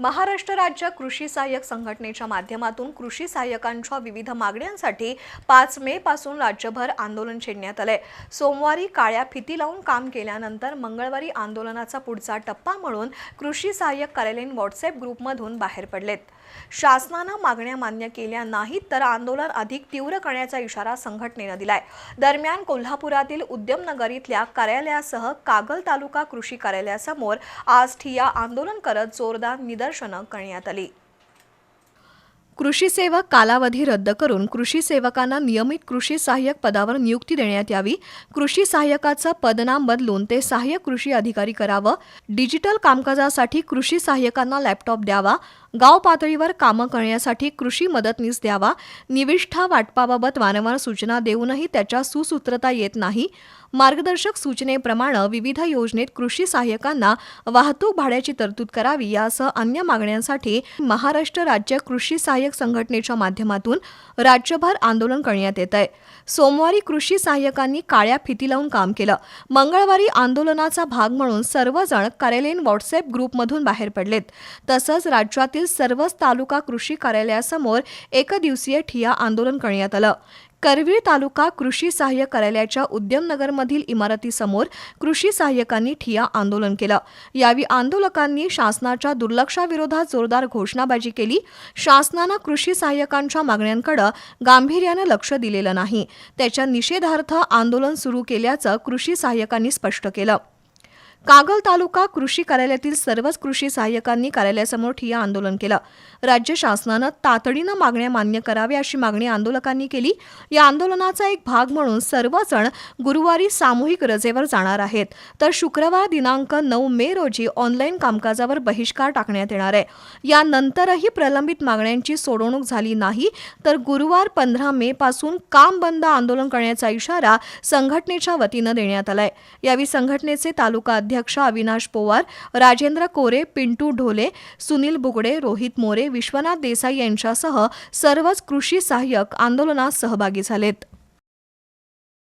महाराष्ट्र राज्य कृषी सहाय्यक संघटनेच्या माध्यमातून कृषी सहाय्यकांच्या विविध मागण्यांसाठी पाच मे पासून राज्यभर आंदोलन छेडण्यात आलंय. सोमवारी काळ्या फिती लावून काम केल्यानंतर मंगळवारी आंदोलनाचा पुढचा टप्पा म्हणून कृषी सहाय्यक कार्यालयीन व्हॉट्सअप ग्रुपमधून बाहेर पडलेत. शासनानं मागण्या मान्य केल्या नाहीत तर आंदोलन अधिक तीव्र करण्याचा इशारा संघटनेनं दिलाय. दरम्यान कोल्हापुरातील उद्यमनगर इथल्या कार्यालयासह कागल तालुका कृषी कार्यालयासमोर आज ठिया आंदोलन करत जोरदार निदर्शनं करण्यात आली. कृषी सेवक कालावधी रद्द करून कृषी सेवकांना नियमित कृषी सहाय्यक पदावर नियुक्ती देण्यात यावी. कृषी सहाय्यकाचं पदनाम बदलून ते सहाय्यक कृषी अधिकारी करावं. डिजिटल कामकाजासाठी कृषी सहाय्यकांना लॅपटॉप द्यावा. गाव पातळीवर कामं करण्यासाठी कृषी मदतनीस द्यावा निविष्ठा वाटपाबाबत वारंवार सूचना देऊनही त्याच्या सुसूत्रता येत नाही. मार्गदर्शक सूचनेप्रमाणे विविध योजनेत कृषी सहाय्यकांना वाहतूक भाड्याची तरतूद करावी यासह अन्य मागण्यांसाठी महाराष्ट्र राज्य कृषी सहाय्यक संघटनेच्या माध्यमातून राज्यभर आंदोलन करण्यात येत आहे. सोमवारी कृषी सहाय्यकांनी काळ्या फिती लावून काम केलं. मंगळवारी आंदोलनाचा भाग म्हणून सर्वजण कार्यालयीन व्हॉट्सअप ग्रुपमधून बाहेर पडलेत. तसंच राज्यातील सर्वच तालुका कृषी कार्यालयासमोर एकदिवसीय ठिया आंदोलन करण्यात आलं. करवीर तालुका कृषी सहाय्य कार्यालयाच्या उद्यमनगरमधील इमारतीसमोर कृषी सहाय्यकांनी ठिया आंदोलन केलं. यावेळी आंदोलकांनी शासनाच्या दुर्लक्षाविरोधात जोरदार घोषणाबाजी केली. शासनानं कृषी सहाय्यकांच्या मागण्यांकडे गांभीर्यानं लक्ष दिलेलं नाही. त्याच्या निषेधार्थ आंदोलन सुरू केल्याचं कृषी सहाय्यकांनी स्पष्ट केलं. कागल तालुका कृषी कार्यालयातील सर्वच कृषी सहाय्यकांनी कार्यालयासमोर ठिय्या आंदोलन केलं. राज्य शासनानं तातडीनं मागण्या मान्य कराव्या अशी मागणी आंदोलकांनी केली. या आंदोलनाचा एक भाग म्हणून सर्वजण गुरुवारी सामूहिक रजेवर जाणार आहेत. तर शुक्रवार दिनांक नऊ मे रोजी ऑनलाईन कामकाजावर बहिष्कार टाकण्यात येणार आहे. यानंतरही प्रलंबित मागण्यांची सोडवणूक झाली नाही तर गुरुवार पंधरा मे पासून काम बंद आंदोलन करण्याचा इशारा संघटनेच्या वतीनं देण्यात आलाय. यावेळी संघटनेचे तालुका अध्यक्ष अविनाश पोवार राजेंद्र कोरे पिंटू ढोले सुनील बुगडे रोहित मोरे विश्वनाथ देसाई यांच्यासह सर्वच कृषी सहाय्यक आंदोलनात सहभागी झालेत.